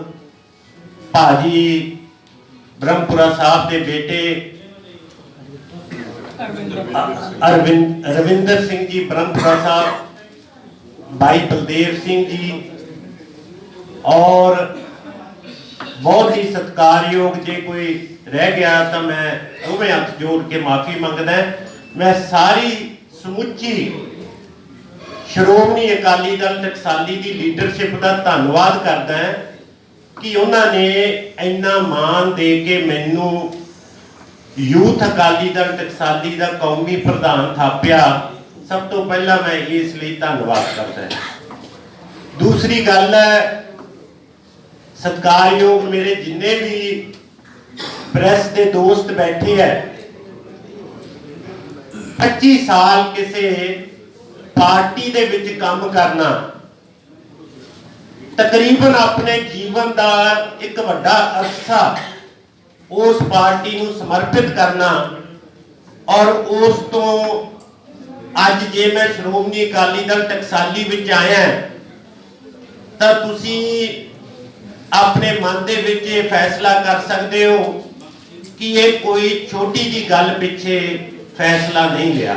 ਭਾਜੀ ਬ੍ਰਹਮਪੁਰਾ ਸਾਹਿਬ ਦੇ ਬੇਟੇ ਅਰਵਿੰਦਰ ਸਿੰਘ ਜੀ ਬ੍ਰਹਮਪੁਰਾ ਸਾਹਿਬ ਭਾਈ ਬਲਦੇਵ ਸਿੰਘ ਜੀ ਔਰ ਬਹੁਤ ਹੀ ਸਤਿਕਾਰਯੋਗ ਜੇ ਕੋਈ ਰਹਿ ਗਿਆ ਤਾਂ ਮੈਂ ਦੋਵੇਂ ਹੱਥ ਜੋੜ ਕੇ ਮਾਫੀ ਮੰਗਦਾ ਮੈਂ ਸਾਰੀ ਸਮੁੱਚੀ ਸ਼੍ਰੋਮਣੀ ਅਕਾਲੀ ਦਲ ਟਕਸਾਲੀ ਦੀ ਲੀਡਰਸ਼ਿਪ ਦਾ ਧੰਨਵਾਦ ਕਰਦਾ ਹਾਂ ਕਿ ਉਹਨਾਂ ਨੇ ਇੰਨਾ ਮਾਣ ਦੇ ਕੇ ਮੈਨੂੰ ਯੂਥ ਅਕਾਲੀ ਦਲ ਟਕਸਾਲੀ ਦਾ ਕੌਮੀ ਪ੍ਰਧਾਨ ਥਾਪਿਆ। ਸਭ ਤੋਂ ਪਹਿਲਾਂ ਮੈਂ ਇਸ ਲਈ ਧੰਨਵਾਦ ਕਰਦਾ ਹਾਂ। ਦੂਸਰੀ ਗੱਲ ਹੈ, ਸਤਿਕਾਰਯੋਗ ਮੇਰੇ ਜਿੰਨੇ ਵੀ ਪ੍ਰੈਸ ਦੇ ਦੋਸਤ ਬੈਠੇ ਹੈ 25 ਸਾਲ ਕਿਸੇ ਪਾਰਟੀ ਦੇ ਵਿੱਚ ਕੰਮ ਕਰਨਾ ਤਕਰੀਬਨ ਆਪਣੇ ਜੀਵਨ ਦਾ ਇੱਕ ਵੱਡਾ ਅਰਸਾ ਉਸ ਪਾਰਟੀ ਨੂੰ ਸਮਰਪਿਤ ਕਰਨਾ ਔਰ ਉਸ ਤੋਂ ਅੱਜ ਜੇ ਮੈਂ ਸ਼੍ਰੋਮਣੀ ਅਕਾਲੀ ਦਲ ਟਕਸਾਲੀ ਵਿੱਚ ਆਇਆ ਤਾਂ ਤੁਸੀਂ ਆਪਣੇ ਮਨ ਦੇ ਵਿੱਚ ਇਹ ਫੈਸਲਾ ਕਰ ਸਕਦੇ ਹੋ ਕਿ ਇਹ ਕੋਈ ਛੋਟੀ ਜੀ ਗੱਲ ਪਿੱਛੇ ਫੈਸਲਾ ਨਹੀਂ ਲਿਆ।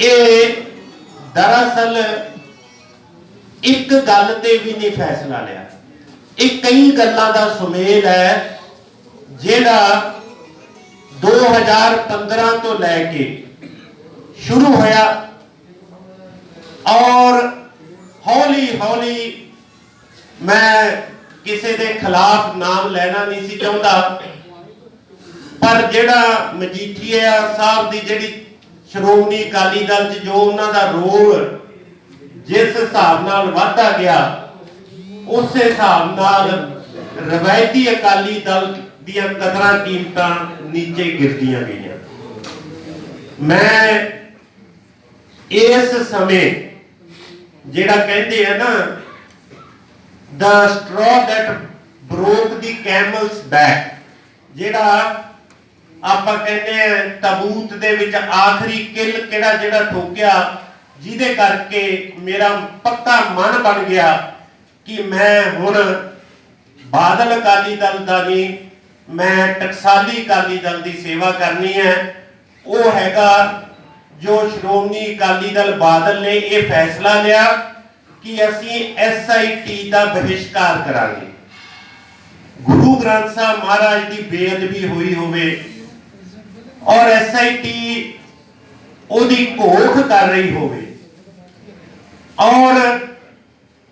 ਇਹ ਦਰਅਸਲ ਇੱਕ ਗੱਲ ਤੇ ਵੀ ਨਹੀਂ ਫੈਸਲਾ ਲਿਆ। ਇਹ ਕਈ ਗੱਲਾਂ ਦਾ ਸੁਮੇਲ ਹੈ, ਜਿਹੜਾ 2015 ਤੋਂ ਲੈ ਕੇ ਸ਼ੁਰੂ ਹੋਇਆ ਔਰ ਹੌਲੀ ਹੌਲੀ ਮੈਂ ਕਿਸੇ ਦੇ ਖਿਲਾਫ ਨਾਮ ਲੈਣਾ ਨਹੀਂ ਸੀ ਚਾਹੁੰਦਾ, ਪਰ ਜਿਹੜਾ ਮਜੀਠੀਆ ਸਾਹਿਬ ਦੀ ਜਿਹੜੀ ਸ਼੍ਰੋਮਣੀ ਅਕਾਲੀ ਦਲ 'ਚ ਜੋ ਉਹਨਾਂ ਦਾ ਰੋਲ ਜਿਸ ਹਿਸਾਬ ਨਾਲ ਵਧਦਾ ਗਿਆ, ਉਸੇ ਹਿਸਾਬ ਨਾਲ ਰਵਾਇਤੀ ਅਕਾਲੀ ਦਲ ਦੀਆਂ ਕਦਰਾਂ ਕੀਮਤਾਂ ਨੀਚੇ ਗਿਰਦੀਆਂ ਗਈਆਂ। ਮੈਂ ਇਸ ਸਮੇਂ ਜਿਹੜਾ ਕਹਿੰਦੇ ਆ ਨਾ, the straw that broke the camel's back, ਜਿਹੜਾ ਆਪਾਂ ਕਹਿੰਦੇ ਆ ਤਬੂਤ ਦੇ ਵਿੱਚ ਆਖਰੀ ਕਿੱਲ ਕਿਹੜਾ ਜਿਹੜਾ ਠੋਕਿਆ, ਜਿਹਦੇ ਕਰਕੇ ਮੇਰਾ ਪੱਕਾ ਮਨ ਬਣ ਗਿਆ ਕਿ ਮੈਂ ਹੁਣ ਬਾਦਲ ਅਕਾਲੀ ਦਲ ਦਾ ਨਹੀਂ, ਮੈਂ ਟਕਸਾਲੀ ਅਕਾਲੀ ਦਲ ਦੀ ਸੇਵਾ ਕਰਨੀ ਹੈ। ਉਹ ਹੈਗਾ ਜੋ ਸ਼੍ਰੋਮਣੀ ਅਕਾਲੀ ਦਲ ਬਾਦਲ ਨੇ ਇਹ ਫੈਸਲਾ ਲਿਆ ਕਿ ਅਸੀਂ ਐਸਆਈਟੀ ਦਾ ਬਹਿਸ਼ਕਾਰ ਕਰਾਂਗੇ। ਗੁਰੂ ਗ੍ਰੰਥ ਸਾਹਿਬ ਮਹਾਰਾਜ ਦੀ ਬੇਅਦਬੀ ਹੋਈ ਹੋਵੇ ਔਰ ਐਸਆਈਟੀ ਉਹਦੀ ਘੋਖ ਕਰ ਰਹੀ ਹੋਵੇ ਔਰ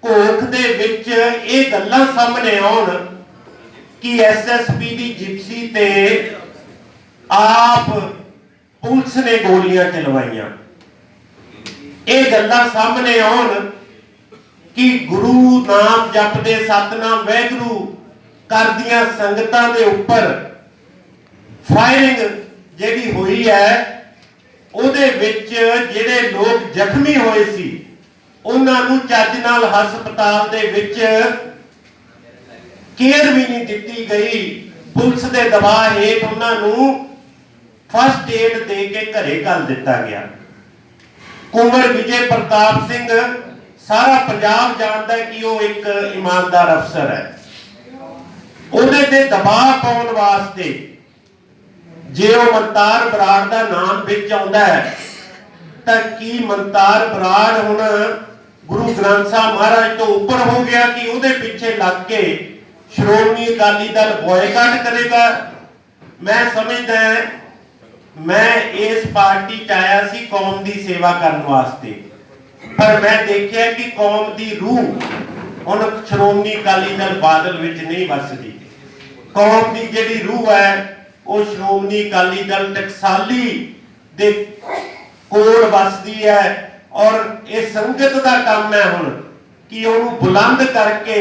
ਘੋਖ ਦੇ ਵਿੱਚ ਇਹ ਗੱਲਾਂ ਸਾਹਮਣੇ ਆਉਣ ਕਿ ਐਸਐਸਪੀ ਦੀ ਜਿਪਸੀ ਤੇ ਆਪ ਪੁਲਿਸ ਨੇ ਗੋਲੀਆਂ ਚਲਵਾਈਆਂ। ਇਹ ਗੱਲਾਂ ਸਾਹਮਣੇ ਆਉਣ ਕਿ ਗੁਰੂ ਨਾਮ ਜਪਦੇ ਸਤਨਾਮ ਵਾਹਿਗੁਰੂ ਕਰਦੀਆਂ ਸੰਗਤਾਂ ਦੇ ਉੱਪਰ ਫਾਇਰਿੰਗ ਜਿਹੜੀ ਹੋਈ ਹੈ, ਉਹਦੇ ਵਿੱਚ ਜਿਹੜੇ ਲੋਕ ਜ਼ਖਮੀ ਹੋਏ ਸੀ, ਉਹਨਾਂ ਨੂੰ ਚੱਜ ਨਾਲ ਹਸਪਤਾਲ ਦੇ ਵਿੱਚ ਕੇਅਰ ਵੀ ਨਹੀਂ ਦਿੱਤੀ ਗਈ। ਪੁਲਿਸ ਦੇ ਦਬਾਅ ਹੇਠ ਉਹਨਾਂ ਨੂੰ ਫਸਟ ਏਡ ਦੇ ਕੇ ਘਰੇ ਕਰ ਦਿੱਤਾ ਗਿਆ। ਕੁੰਵਰ ਵਿਜੇ ਪ੍ਰਤਾਪ ਸਿੰਘ, ਸਾਰਾ ਪੰਜਾਬ ਜਾਣਦਾ ਹੈ ਕਿ ਉਹ ਇੱਕ ਇਮਾਨਦਾਰ ਅਫਸਰ ਹੈ। ਉਹਦੇ ਤੇ ਦਬਾਅ ਪਾਉਣ ਵਾਸਤੇ ਜੇ ਉਹ ਮਨਤਾਰ ਬਰਾੜ ਦਾ ਨਾਮ ਵਿੱਚ ਆਉਂਦਾ ਹੈ, ਤਾਂ ਕੀ ਮਨਤਾਰ ਬਰਾੜ ਹੁਣ ਗੁਰੂ ਗ੍ਰੰਥ ਸਾਹਿਬ ਮਹਾਰਾਜ ਤੋਂ ਉੱਪਰ ਹੋ ਗਿਆ ਕਿ ਉਹਦੇ ਪਿੱਛੇ ਲੱਗ ਕੇ ਸ਼੍ਰੋਮਣੀ ਅਕਾਲੀ ਦਲ ਬੋਇਕਾਟ ਕਰੇਗਾ? ਮੈਂ ਸਮਝਦਾ ਮੈਂ ਇਸ ਪਾਰਟੀ ਚ ਆਇਆ ਸੀ ਕੌਮ ਦੀ ਸੇਵਾ ਕਰਨ ਵਾਸਤੇ। ਪਰ ਮੈਂ ਦੇਖਿਆ ਕਿ ਕੌਮ ਦੀ ਰੂਹ ਹੁਣ ਸ਼੍ਰੋਮਣੀ ਅਕਾਲੀ ਦਲ ਬਾਦਲ ਵਿੱਚ ਨਹੀਂ ਵਸਦੀ। ਕੌਮ ਦੀ ਜਿਹੜੀ ਰੂਹ ਹੈ, ਉਹ ਸ਼੍ਰੋਮਣੀ ਅਕਾਲੀ ਦਲ ਟਕਸਾਲੀ ਦੇ ਕੋਲ ਵਸਦੀ ਹੈ ਔਰ ਇਹ ਸੰਗਤ ਦਾ ਕੰਮ ਹੈ ਹੁਣ ਕਿ ਉਹਨੂੰ ਬੁਲੰਦ ਕਰਕੇ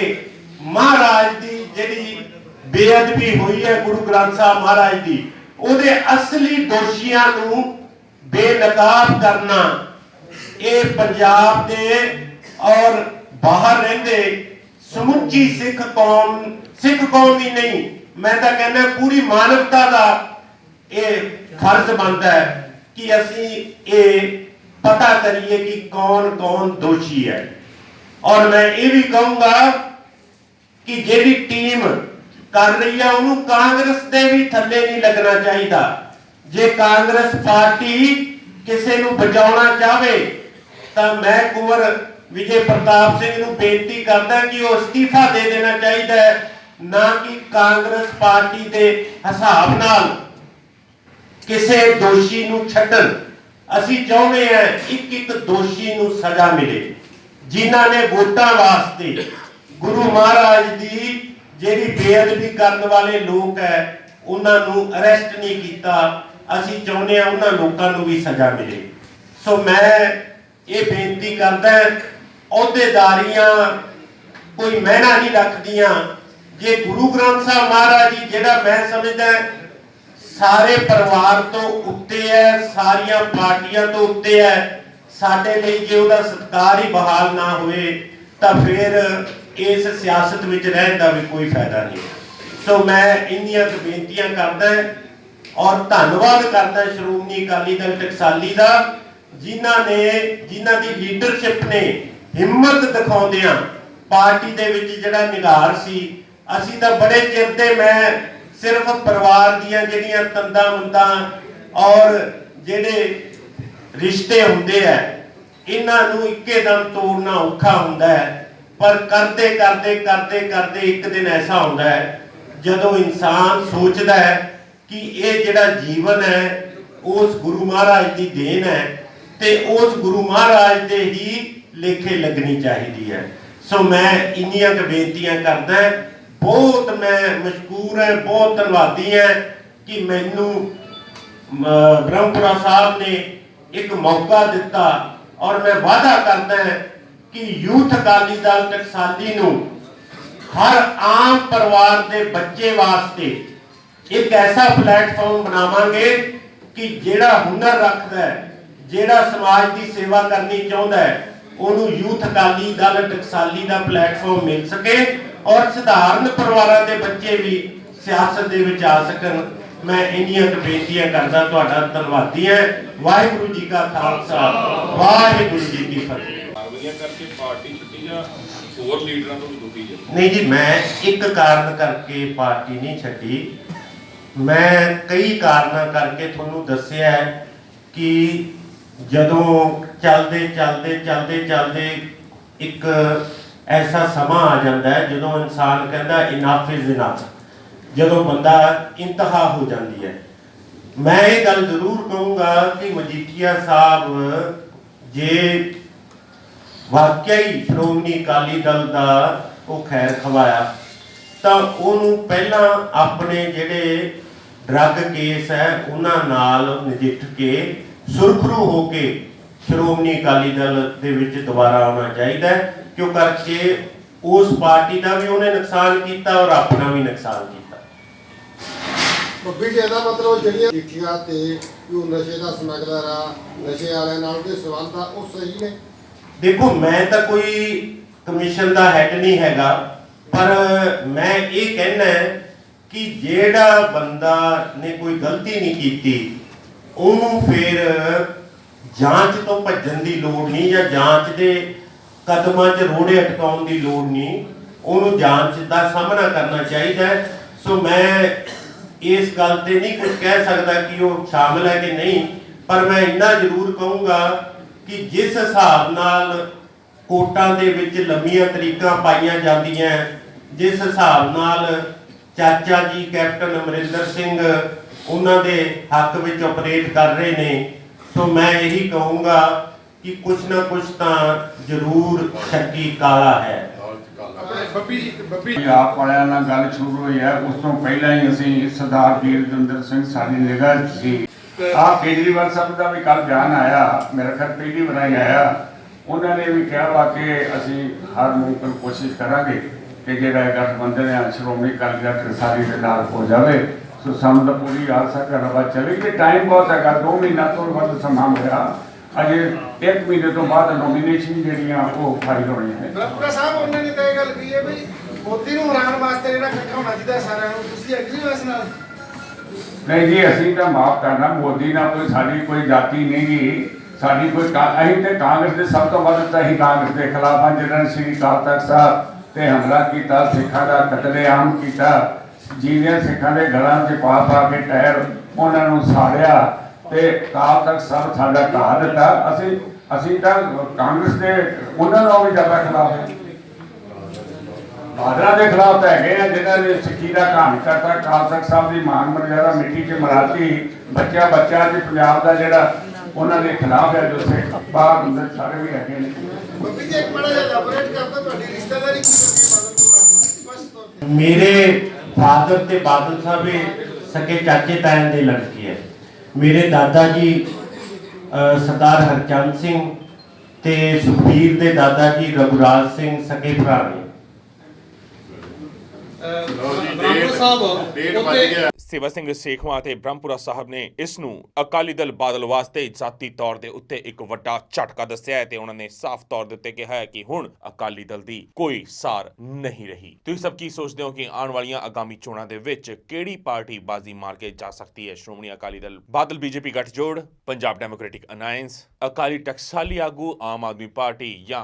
ਮਹਾਰਾਜ ਦੀ ਜਿਹੜੀ ਬੇਅਦਬੀ ਹੋਈ ਹੈ ਗੁਰੂ ਗ੍ਰੰਥ ਸਾਹਿਬ ਮਹਾਰਾਜ ਦੀ ਉਹਦੇ ਅਸਲੀ ਦੋਸ਼ੀਆਂ ਨੂੰ ਬੇਨਕਾਬ ਕਰਨਾ। ਇਹ ਪੰਜਾਬ ਦੇ ਔਰ ਬਾਹਰ ਰਹਿੰਦੇ ਸਮੁੱਚੀ ਸਿੱਖ ਕੌਮ ਸਿੱਖ ਕੌਮ ਹੀ ਨਹੀਂ, ਮੈਂ ਤਾਂ ਕਹਿੰਦਾ ਪੂਰੀ ਮਾਨਵਤਾ ਦਾ ਇਹ ਫਰਜ਼ ਬਣਦਾ ਹੈ ਕਿ ਅਸੀਂ ਇਹ ਪਤਾ ਕਰੀਏ ਕਿ ਕੌਣ ਕੌਣ ਦੋਸ਼ੀ ਹੈ। ਔਰ ਮੈਂ ਇਹ ਵੀ ਕਹੂੰਗਾ ਕਿ ਜਿਹੜੀ ਟੀਮ ਕਰ ਰਹੀ ਆ, ਉਹਨੂੰ ਕਾਂਗਰਸ ਦੇ ਵੀ ਥੱਲੇ ਨਹੀਂ ਲੱਗਣਾ ਚਾਹੀਦਾ। ਜੇ ਕਾਂਗਰਸ ਪਾਰਟੀ ਕਿਸੇ ਨੂੰ ਬਚਾਉਣਾ ਚਾਹਵੇ, ਤਾਂ ਮੈਂ ਕੁੰਵਰ ਵਿਜੇ ਪ੍ਰਤਾਪ ਸਿੰਘ ਨੂੰ ਬੇਨਤੀ ਕਰਦਾ ਕਿ ਉਹ ਅਸਤੀਫਾ ਦੇ ਦੇਣਾ ਚਾਹੀਦਾ ਹੈ, ਨਾ ਕਿ ਕਾਂਗਰਸ ਪਾਰਟੀ ਦੇ ਹਿਸਾਬ ਨਾਲ ਕਿਸੇ ਦੋਸ਼ੀ ਨੂੰ ਛੱਡਣ। ਅਸੀਂ ਚਾਹੁੰਦੇ ਹਾਂ ਇੱਕ ਇੱਕ ਦੋਸ਼ੀ ਨੂੰ ਸਜ਼ਾ ਮਿਲੇ, ਜਿਨ੍ਹਾਂ ਨੇ ਵੋਟਾਂ ਵਾਸਤੇ ਗੁਰੂ ਮਹਾਰਾਜ ਦੀ ਜਿਹੜੀ ਬੇਅਦਬੀ ਕਰਨ ਵਾਲੇ ਲੋਕ ਹੈ, ਉਹਨਾਂ ਨੂੰ ਅਰੈਸਟ ਨਹੀਂ ਕੀਤਾ। ਅਸੀਂ ਚਾਹੁੰਦੇ ਹਾਂ ਉਹਨਾਂ ਲੋਕਾਂ ਨੂੰ ਵੀ ਸਜ਼ਾ ਮਿਲੇ। ਸੋ ਮੈਂ ਇਹ ਬੇਨਤੀ ਕਰਦਾ ਅਹੁਦੇਦਾਰੀਆਂ ਕੋਈ ਮਹਿਨਾ ਨਹੀਂ ਰੱਖਦੀਆਂ। ਜੇ ਗੁਰੂ ਗ੍ਰੰਥ ਸਾਹਿਬ ਮਹਾਰਾਜ ਜੀ, ਜਿਹੜਾ ਮੈਂ ਸਮਝਦਾ ਸਾਰੇ ਪਰਿਵਾਰ ਤੋਂ ਉੱਤੇ ਹੈ, ਸਾਰੀਆਂ ਪਾਰਟੀਆਂ ਤੋਂ ਉੱਤੇ ਹੈ, ਸਾਡੇ ਲਈ ਜੇ ਉਹਦਾ ਸਤਕਾਰ ਹੀ ਬਹਾਲ ਨਾ ਹੋਏ, ਤਾਂ ਫਿਰ ਇਸ ਸਿਆਸਤ ਵਿੱਚ ਰਹਿਣ ਦਾ ਵੀ ਕੋਈ ਫਾਇਦਾ ਨਹੀਂ ਸੋ ਮੈਂ ਇੰਨੀਆਂ ਕੁ ਬੇਨਤੀਆਂ ਕਰਦਾ ਔਰ ਧੰਨਵਾਦ ਕਰਦਾ ਸ਼੍ਰੋਮਣੀ ਅਕਾਲੀ ਦਲ ਟਕਸਾਲੀ ਦਾ, ਜਿਨ੍ਹਾਂ ਨੇ, ਜਿਨ੍ਹਾਂ ਦੀ ਲੀਡਰਸ਼ਿਪ ਨੇ ਹਿੰਮਤ ਦਿਖਾਉਂਦਿਆਂ ਪਾਰਟੀ ਦੇ ਵਿੱਚ ਜਿਹੜਾ ਨਿਗਾਰ ਸੀ, ਅਸੀਂ ਤਾਂ ਬੜੇ ਚਿਰ ਦੇ ਮੈਂ ਸਿਰਫ ਪਰਿਵਾਰ ਦੀਆਂ ਜਿਹੜੀਆਂ ਤੰਦਾਂ ਮੰਦਾਂ ਔਰ ਜਿਹੜੇ ਰਿਸ਼ਤੇ ਹੁੰਦੇ ਆ, ਇਹਨਾਂ ਨੂੰ ਇੱਕੇ ਦਮ ਤੋੜਨਾ ਔਖਾ ਹੁੰਦਾ ਹੈ। ਪਰ ਕਰਦੇ ਕਰਦੇ ਕਰਦੇ ਕਰਦੇ ਇੱਕ ਦਿਨ ਐਸਾ ਹੁੰਦਾ ਹੈ, ਜਦੋਂ ਇਨਸਾਨ ਸੋਚਦਾ ਹੈ ਕਿ ਇਹ ਜਿਹੜਾ ਜੀਵਨ ਹੈ, ਉਸ ਗੁਰੂ ਮਹਾਰਾਜ ਦੀ ਦੇਣ ਹੈ ਤੇ ਉਸ ਗੁਰੂ ਮਹਾਰਾਜ ਦੇ ਹੀ ਲੇਖੇ ਲੱਗਣੀ ਚਾਹੀਦੀ ਹੈ। ਸੋ ਮੈਂ ਇੰਨੀਆਂ ਕੁ ਬੇਨਤੀਆਂ ਕਰਦਾ ਬਹੁਤ ਮੈਂ ਮਸ਼ਕੂਰ ਹਾਂ, ਬਹੁਤ ਧੰਨਵਾਦੀ ਹਾਂ ਕਿ ਮੈਨੂੰ ਮ- ਬ੍ਰਹਮਪੁਰਾ ਸਾਹਿਬ ਨੇ ਇੱਕ ਮੌਕਾ ਦਿੱਤਾ ਔਰ ਮੈਂ ਵਾਅਦਾ ਕਰਦਾ ਹਾਂ ਕਿ ਯੂਥ ਅਕਾਲੀ ਦਲ ਟਕਸਾਲੀ ਨੂੰ ਹਰ ਆਮ ਪਰਿਵਾਰ ਦੇ ਬੱਚੇ ਵਾਸਤੇ ਇੱਕ ਐਸਾ ਪਲੇਟਫਾਰਮ ਬਣਾਵਾਂਗੇ ਕਿ ਜਿਹੜਾ ਹੁਨਰ ਰੱਖਦਾ ਹੈ, ਜਿਹੜਾ ਸਮਾਜ ਦੀ ਸੇਵਾ ਕਰਨੀ ਚਾਹੁੰਦਾ ਹੈ, ਉਹਨੂੰ ਯੂਥ ਅਕਾਲੀ ਦਲ ਟਕਸਾਲੀ ਦਾ ਪਲੇਟਫਾਰਮ ਮਿਲ ਸਕੇ ਔਰ ਸਧਾਰਨ ਪਰਿਵਾਰਾਂ ਦੇ ਬੱਚੇ ਵੀ ਸਿਆਸਤ ਦੇ ਵਿੱਚ ਆ ਸਕਣ। ਮੈਂ ਇੰਨੀਆਂ ਬੇਨਤੀਆਂ ਕਰਦਾ, ਤੁਹਾਡਾ ਧੰਨਵਾਦੀ ਹਾਂ। ਵਾਹਿਗੁਰੂ ਜੀ ਕਾ ਖਾਲਸਾ, ਵਾਹਿਗੁਰੂ ਜੀ ਕੀ ਫਤਿਹ। ਕਾਰਵਾਈਆਂ ਕਰਕੇ ਪਾਰਟੀ ਛੁੱਟੀ ਜਾਂ ਹੋਰ ਲੀਡਰਾਂ ਤੋਂ ਵੀ ਦੁਖੀ ਜੇ? ਨਹੀਂ ਜੀ, ਮੈਂ ਇੱਕ ਕਾਰਨ ਕਰਕੇ ਪਾਰਟੀ ਨਹੀਂ ਛੱਡੀ। ਮੈਂ ਕਈ ਕਾਰਨਾਂ ਕਰਕੇ ਤੁਹਾਨੂੰ ਦੱਸਿਆ ਕਿ ਜਦੋਂ ਚੱਲਦੇ ਚੱਲਦੇ ਚੱਲਦੇ ਚੱਲਦੇ ਇੱਕ ਐਸਾ ਸਮਾਂ ਆ ਜਾਂਦਾ ਹੈ ਜਦੋਂ ਇਨਸਾਨ ਕਹਿੰਦਾ ਇਨਫ ਇਜ਼ ਇਨਫ ਜਦੋਂ ਬੰਦਾ ਇੰਤਹਾ ਹੋ ਜਾਂਦੀ ਹੈ। ਮੈਂ ਇਹ ਗੱਲ ਜ਼ਰੂਰ ਕਹੂੰਗਾ ਕਿ ਮਜੀਠੀਆ ਸਾਹਿਬ ਜੇ ਵਾਕਿਆ ਹੀ ਸ਼੍ਰੋਮਣੀ ਅਕਾਲੀ ਦਲ ਦਾ ਉਹ ਖੈਰ ਖਵਾਇਆ। ਤਾਂ ਉਹਨੂੰ ਪਹਿਲਾਂ ਆਪਣੇ ਜਿਹੜੇ ਡਰੱਗ ਕੇਸ ਹੈ, ਉਹਨਾਂ ਨਾਲ ਨਜਿੱਠ ਕੇ ਸੁਰਖਰੂ ਹੋ ਕੇ ਸ਼੍ਰੋਮਣੀ ਅਕਾਲੀ ਦਲ ਦੇ ਵਿੱਚ ਦੁਬਾਰਾ ਆਉਣਾ ਚਾਹੀਦਾ ਕਿਉਂ ਕਰਕੇ ਉਸ ਪਾਰਟੀ ਦਾ ਵੀ ਉਹਨੇ ਨੁਕਸਾਨ ਕੀਤਾ ਔਰ ਆਪਣਾ ਵੀ ਨੁਕਸਾਨ ਕੀਤਾ। ਬੱਬੀ ਜੀ, ਇਹਦਾ ਮਤਲਬ ਜਿਹੜੀਆਂ ਚਿੱਠੀਆਂ ਤੇ ਉਹ ਨਸ਼ੇ ਦਾ ਸਮਗਲਰ ਆ, ਨਸ਼ੇ ਵਾਲਿਆਂ ਨਾਲ ਉਹਦੇ ਸਬੰਧ ਆ, ਉਹ ਸਹੀ ਨੇ? ਦੇਖੋ, ਮੈਂ ਤਾਂ ਕੋਈ ਕਮਿਸ਼ਨ ਦਾ ਹੈਡ ਨਹੀਂ ਹੈਗਾ, ਪਰ ਮੈਂ ਇਹ ਕਹਿਣਾ ਕਿ ਜਿਹੜਾ ਬੰਦਾ ਨੇ ਕੋਈ ਗਲਤੀ ਨਹੀਂ ਕੀਤੀ, ਉਹਨੂੰ ਫਿਰ ਜਾਂਚ ਤੋਂ ਭੱਜਣ ਦੀ ਲੋੜ ਨਹੀਂ ਜਾਂ ਜਾਂਚ ਦੇ ਕਦਮਾਂ 'ਚ ਰੋੜੇ ਅਟਕਾਉਣ ਦੀ ਲੋੜ ਨਹੀਂ, ਉਹਨੂੰ ਜਾਂਚ ਦਾ ਸਾਹਮਣਾ ਕਰਨਾ ਚਾਹੀਦਾ ਹੈ। ਸੋ ਮੈਂ ਇਸ ਗੱਲ ਤੇ ਨਹੀਂ ਕੁਝ ਕਹਿ ਸਕਦਾ ਕਿ ਉਹ ਸ਼ਾਮਲ ਹੈ ਕਿ ਨਹੀਂ, ਪਰ ਮੈਂ ਇੰਨਾ ਜ਼ਰੂਰ ਕਹੂੰਗਾ ਕਿ ਜਿਸ ਹਿਸਾਬ ਨਾਲ ਕੋਟਾਂ ਦੇ ਵਿੱਚ ਲੰਮੀਆਂ ਤਰੀਕਾਂ ਪਾਈਆਂ ਜਾਂਦੀਆਂ ਜਿਸ ਹਿਸਾਬ ਨਾਲ ਚਾਚਾ ਜੀ ਕੈਪਟਨ ਅਮਰਿੰਦਰ ਸਿੰਘ ਉਹਨਾਂ ਦੇ ਹੱਕ ਵਿੱਚ ਆਪਰੇਟ ਕਰ ਰਹੇ ਨੇ, ਸੋ ਮੈਂ ਇਹੀ ਕਹੂੰਗਾ ਕਿ ਕੁਛ ਨਾ ਕੁਛ ਤਾਂ ਜ਼ਰੂਰ ਸ਼ੱਕੀ ਕਾਲਾ ਹੈ। ਆਪਣੇ ਆਪ ਵਾਲਿਆਂ ਨਾਲ ਗੱਲ ਸ਼ੁਰੂ ਹੋਈ ਹੈ, ਉਸ ਤੋਂ ਪਹਿਲਾਂ ਹੀ ਅਸੀਂ ਸਰਦਾਰ ਵੀਰਦਿੰਦਰ ਸਿੰਘ ਸਾਡੀ ਨਿਗਾਹ ਸੀ। ਆ ਕੇਜਰੀਵਾਲ ਸਾਹਿਬ ਦਾ ਵੀ ਕੱਲ ਬਿਆਨ ਆਇਆ, ਮੇਰੇ ਖਿਆਲ ਪਹਿਲੀ ਵਾਰ ਆਇਆ। ਉਹਨਾਂ ਨੇ ਵੀ ਕਿਹਾ ਵਾ ਕਿ ਅਸੀਂ ਹਰ ਮੁਮਕਿਨ ਕੋਸ਼ਿਸ਼ ਕਰਾਂਗੇ ਕਿ ਜਿਹੜਾ ਇਹ ਗਠਬੰਧਨ ਹੈ ਸ਼੍ਰੋਮਣੀ ਅਕਾਲੀ ਦਲ ਟਕਸਾਲੀ ਦੇ ਨਾਲ ਹੋ ਜਾਵੇ। ਸੋ ਸਾਨੂੰ ਤਾਂ ਪੂਰੀ ਆਸਾ ਕਰਵਾ ਚਲੀ ਟਾਈਮ ਬਹੁਤ ਹੈਗਾ 2 ਮਹੀਨਾ ਤੋਂ ਵੱਧ ਸਮਾਂ ਹੋਇਆ, ਅਜੇ 1 ਮਹੀਨੇ ਤੋਂ ਬਾਅਦ ਨੋਮੀਨੇਸ਼ਨ ਜਿਹੜੀਆਂ ਉਹ ਫਾਈਲ ਹੋਣੀਆਂ ਨੇ। ਬ੍ਰਹਮਪੁਰਾ ਸਾਹਿਬ, ਉਹਨਾਂ ਨੇ ਤਾਂ ਇਹ ਗੱਲ ਕਹੀ ਹੈ ਵੀ ਮੋਦੀ ਨੂੰ ਹਰਾਉਣ ਵਾਸਤੇ ਜਿਹੜਾ ਇਕੱਠਾ ਹੋਣਾ ਚਾਹੀਦਾ ਸਾਰਿਆਂ ਨੂੰ। ਤੁਸੀਂ ਐਗਰੀ ਹੋ ਇਸ ਨਾਲ? ਨਹੀਂ ਜੀ, ਅਸੀਂ ਤਾਂ ਮਾਫ ਕਰਨਾ, ਮੋਦੀ ਨਾਲ ਕੋਈ ਸਾਡੀ ਕੋਈ ਜਾਤੀ ਨਹੀਂ ਗੀ। ਸਾਡੀ ਕੋਈ ਅਸੀਂ ਤੇ ਕਾਂਗਰਸ ਦੇ ਸਭ ਤੋਂ ਵੱਧ ਤਾਂ ਅਸੀਂ ਕਾਂਗਰਸ ਦੇ ਖਿਲਾਫ ਹਾਂ ਜਿਹਨਾਂ ਨੇ ਸ੍ਰੀ ਅਕਾਲ ਤਖਤ ਸਾਹਿਬ ਤੇ ਹਮਲਾ ਕੀਤਾ, ਸਿੱਖਾਂ ਦਾ ਕਤਲੇਆਮ ਕੀਤਾ। ਜੀਵਿਆਂ ਸਿੱਖਾਂ ਦੇ ਗਲਾਂ 'ਚ ਪਾ ਪਾ ਕੇ ਟਾਇਰ ਉਹਨਾਂ ਨੂੰ ਸਾੜਿਆ ਤੇ ਅਕਾਲ ਤਖਤ ਸਾਹਿਬ ਸਾਡਾ ਢਾਹ ਦਿੱਤਾ। ਅਸੀਂ ਅਸੀਂ ਤਾਂ ਕਾਂਗਰਸ ਦੇ, ਉਹਨਾਂ ਨਾਲ ਵੀ ਜ਼ਿਆਦਾ ਖਿਲਾਫ ਹੈ। ਬਾਦਲਾਂ ਦੇ ਖਿਲਾਫ ਤਾਂ ਹੈਗੇ ਆ ਜਿਨ੍ਹਾਂ ਨੇ ਸਿੱਖੀ ਦਾ ਕਹਾਣੀ ਕਰਤਾ। ਤਖਤ ਸਾਹਿਬ ਦੀ ਮਾਨ ਮਰਿਆਦਾ ਮਿੱਟੀ 'ਚ ਮਰਾਤੀ ਬੱਚਾ ਬੱਚਾ ਤੇ ਪੰਜਾਬ ਦਾ ਜਿਹੜਾ ਉਹਨਾਂ ਦੇ ਖਿਲਾਫ ਹੈ ਜੋ ਸਿੱਖ ਬਾਹਰ ਅੰਦਰ ਸਾਰੇ ਵੀ ਹੈਗੇ ਨੇ। ਬੱਬੀ ਜੀ ਇੱਕ ਮਿੰਟ ਜਿਹਾ ਐਲਾਬੋਰੇਟ ਕਰਦਾ ਤੁਹਾਡੀ ਰਿਸ਼ਤੇਦਾਰੀ ਕੀ ਕਰਦੀ ਹੈ ਬਾਦਲ ਪਰਿਵਾਰ ਨਾਲ ਸਪਸ਼ਟ ਤੌਰ ਤੇ। ਮੇਰੇ ਫਾਦਰ ਤੇ ਬਾਦਲ ਸਾਹਿਬ ਸਕੇ ਚਾਚੇ ਤਾਇਆਂ ਦੇ ਲੜਕੀ ਹੈ। ਮੇਰੇ ਦਾਦਾ ਜੀ ਸਰਦਾਰ ਹਰਚੰਦ ਸਿੰਘ ਤੇ ਸੁਖਬੀਰ ਦੇ ਦਾਦਾ ਜੀ ਰਘੁਰਾਜ ਸਿੰਘ ਸਕੇ ਭਰਾ ਨੇ। ਬ੍ਰਾਹਮਣ ਸਾਹਿਬ ਉੱਥੇ ਸੇਵਾ ਸਿੰਘ ਸੇਖਵਾਂ ਅਤੇ ਬ੍ਰਹਮਪੁਰਾ ਸਾਹਿਬ ਨੇ ਇਸ ਨੂੰ ਅਕਾਲੀ ਦਲ ਬਾਦਲ ਵਾਸਤੇ ਜ਼ਾਤੀ ਤੌਰ ਦੇ ਉੱਤੇ ਇੱਕ ਵੱਡਾ ਝਟਕਾ ਦੱਸਿਆ ਹੈ ਤੇ ਉਹਨਾਂ ਨੇ ਸਾਫ਼ ਤੌਰ ਦੇ ਉੱਤੇ ਕਿਹਾ ਹੈ ਕਿ ਹੁਣ ਅਕਾਲੀ ਦਲ ਦੀ ਕੋਈ ਸਾਰ ਨਹੀਂ ਰਹੀ। ਤੁਸੀਂ ਸਭ ਕੀ ਸੋਚਦੇ ਹੋ ਕਿ ਆਉਣ ਵਾਲੀਆਂ ਆਗਾਮੀ ਚੋਣਾਂ ਦੇ ਵਿੱਚ ਕਿਹੜੀ ਪਾਰਟੀ ਬਾਜ਼ੀ ਮਾਰ ਕੇ ਜਾ ਸਕਦੀ ਹੈ? ਸ਼੍ਰੋਮਣੀ ਅਕਾਲੀ ਦਲ ਬਾਦਲ ਬੀਜੇਪੀ ਗੱਠਜੋੜ ਪੰਜਾਬ ਡੈਮੋਕ੍ਰੈਟਿਕ ਅਲਾਈਅੰਸ ਅਕਾਲੀ ਟਕਸਾਲੀ ਆਗੂ ਆਮ ਆਦਮੀ ਪਾਰਟੀ ਜਾਂ